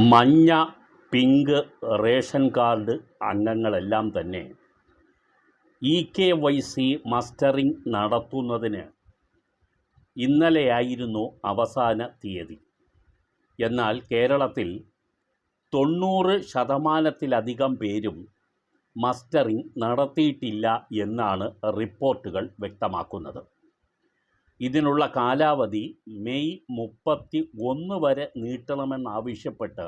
മഞ്ഞ pink ration card അംഗങ്ങളെല്ലാം തന്നെ e K Y C mustering നടത്തുന്നതിന് ഇന്നലെയായിരുന്നു അവസാന തീയതി. എന്നാൽ കേരളത്തിൽ തൊണ്ണൂറ് ശതമാനത്തിലധികം പേരും മസ്റ്ററിംഗ് നടത്തിയിട്ടില്ല എന്നാണ് റിപ്പോർട്ടുകൾ വ്യക്തമാക്കുന്നത്. ഇതിനുള്ള കാലാവധി മെയ് മുപ്പത്തി ഒന്ന് വരെ നീട്ടണമെന്നാവശ്യപ്പെട്ട്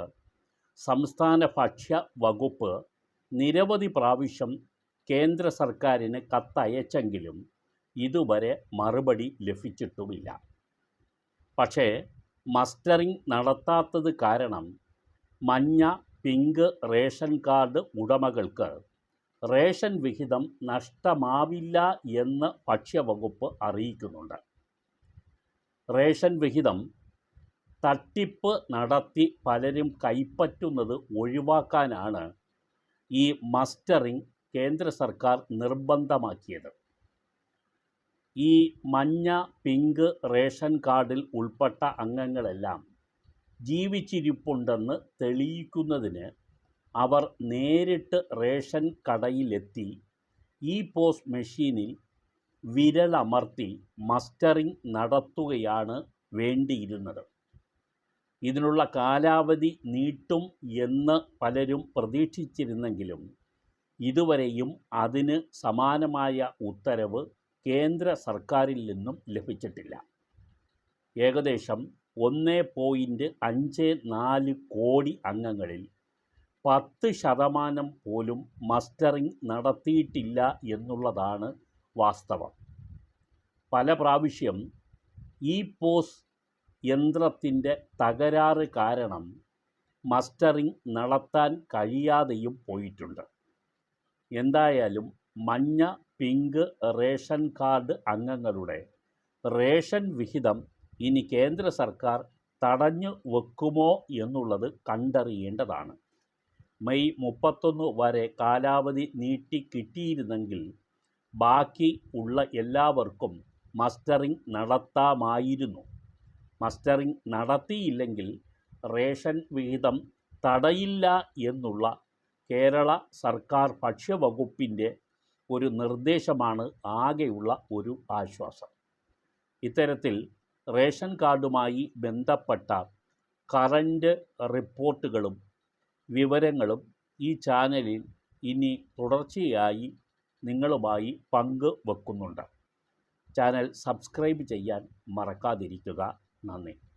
സംസ്ഥാന ഭക്ഷ്യ വകുപ്പ് നിരവധി പ്രാവശ്യം കേന്ദ്ര സർക്കാരിന് കത്തയച്ചെങ്കിലും ഇതുവരെ മറുപടി ലഭിച്ചിട്ടുമില്ല. പക്ഷേ മസ്റ്ററിംഗ് നടത്താത്തത് കാരണം മഞ്ഞ പിങ്ക് റേഷൻ കാർഡ് ഉടമകൾക്ക് റേഷൻ വിഹിതം നഷ്ടമാവില്ല എന്ന് ഭക്ഷ്യവകുപ്പ് അറിയിക്കുന്നുണ്ട്. റേഷൻ വിഹിതം തട്ടിപ്പ് നടത്തി പലരും കൈപ്പറ്റുന്നത് ഒഴിവാക്കാനാണ് ഈ മസ്റ്ററിംഗ് കേന്ദ്ര സർക്കാർ നിർബന്ധമാക്കിയത്. ഈ മഞ്ഞ പിങ്ക് റേഷൻ കാർഡിൽ ഉൾപ്പെട്ട അംഗങ്ങളെല്ലാം ജീവിച്ചിരിപ്പുണ്ടെന്ന് തെളിയിക്കുന്നതിന് അവർ നേരിട്ട് റേഷൻ കടയിലെത്തി ഈ പോസ്റ്റ് മെഷീനിൽ വിരലമർത്തി മസ്റ്ററിംഗ് നടത്തുകയാണ് വേണ്ടിയിരുന്നത്. ഇതിനുള്ള കാലാവധി നീട്ടും എന്ന് പലരും പ്രതീക്ഷിച്ചിരുന്നെങ്കിലും ഇതുവരെയും അതിന് സമാനമായ ഉത്തരവ് കേന്ദ്ര സർക്കാരിൽ നിന്നും ലഭിച്ചിട്ടില്ല. ഏകദേശം ഒന്ന് പോയിന്റ് അഞ്ച് നാല് കോടി അംഗങ്ങളിൽ പത്ത് ശതമാനം പോലും മസ്റ്ററിംഗ് നടത്തിയിട്ടില്ല എന്നുള്ളതാണ് വാസ്തവം. പല പ്രാവശ്യം ഈ പോസ് യന്ത്രത്തിന്റെ തകരാറ് കാരണം മസ്റ്ററിങ് നടത്താൻ കഴിയാതെയും പോയിട്ടുണ്ട്. എന്തായാലും മഞ്ഞ പിങ്ക് റേഷൻ കാർഡ് അംഗങ്ങളുടെ റേഷൻ വിഹിതം ഇനി കേന്ദ്ര സർക്കാർ തടഞ്ഞു വെക്കുമോ എന്നുള്ളത് കണ്ടറിയേണ്ടതാണ്. മെയ് മുപ്പത്തൊന്ന് വരെ കാലാവധി നീട്ടി കിട്ടിയിരുന്നെങ്കിൽ ബാക്കി ഉള്ള എല്ലാവർക്കും മസ്റ്ററിംഗ് നടത്താമായിരുന്നു. മസ്റ്ററിംഗ് നടത്തിയില്ലെങ്കിൽ റേഷൻ വിഹിതം തടയില്ല എന്നുള്ള കേരള സർക്കാർ ഭക്ഷ്യവകുപ്പിന്റെ ഒരു നിർദ്ദേശമാണ് ആകെയുള്ള ഒരു ആശ്വാസം. ഇത്തരത്തിൽ റേഷൻ കാർഡുമായി ബന്ധപ്പെട്ട കറന്റ് റിപ്പോർട്ടുകളും വിവരങ്ങളും ഈ ചാനലിൽ ഇനി തുടർച്ചയായി നിങ്ങളുമായി പങ്ക് വെക്കുന്നുണ്ട്. ചാനൽ സബ്സ്ക്രൈബ് ചെയ്യാൻ മറക്കാതിരിക്കുക. നന്ദി.